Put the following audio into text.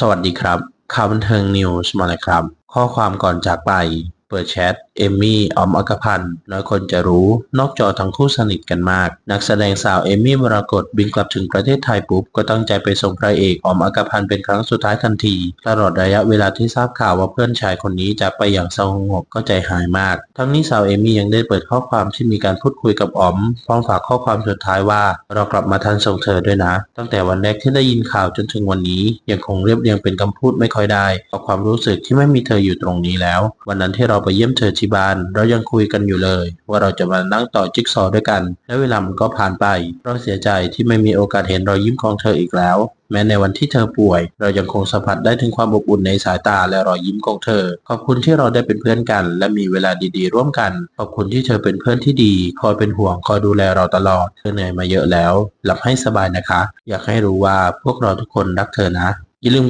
สวัสดีครับ ข่าวบันเทิงนิวส์มาเลยครับ ข้อความก่อนจากไป เปิดแชท เอมมี่ออมอักพันธ์น้อยคนจะรู้ นอกจอทั้งคู่สนิทกันมาก นักแสดงสาวเอมมี่มรกตบินกลับถึงประเทศไทยปุ๊บ ก็ตั้งใจไปส่งพระเอกออมอักพันธ์เป็นครั้งสุดท้ายทันที ตลอดระยะเวลาที่ทราบข่าวว่าเพื่อนชายคนนี้จากไปอย่างสงบก็ใจหายมาก ทั้งนี้สาวเอมมี่ยังได้เปิดข้อความที่มีการพูดคุยกับออมพร้อมฝากข้อความสุดท้ายว่า เรากลับมาทันส่งเธอด้วยนะ ตั้งแต่วันแรกที่ได้ยินข่าวจนถึงวันนี้ ยังคงเรียบเรียงเป็นคำพูดไม่ค่อยได้เพราะความรู้สึกที่ไม่มีเธออยู่ตรงนี้แล้ว วันนั้นที่เราราไปเยี่ยมเธอที่บ้าน เรายังคุยกันอยู่เลย ว่าเราจะมานั่งต่อจิ๊กซอว์ด้วยกัน และเวลามันก็ผ่านไป เราเสียใจที่ไม่มีโอกาสเห็นรอยยิ้มของเธออีกแล้ว แม้ในวันที่เธอป่วย เรายังคงสัมผัสได้ถึงความอบอุ่นในสายตาและรอยยิ้มของเธอ ขอบคุณที่เราได้เป็นเพื่อนกัน และมีเวลาดีๆ ร่วมกัน ขอบคุณที่เธอเป็นเพื่อนที่ดี คอยเป็นห่วงคอยดูแลเราตลอด เธอเหนื่อยมาเยอะแล้ว หลับให้สบายนะคะ อยากให้รู้ว่าพวกเราทุกคนรักเธอนะอย่าลืม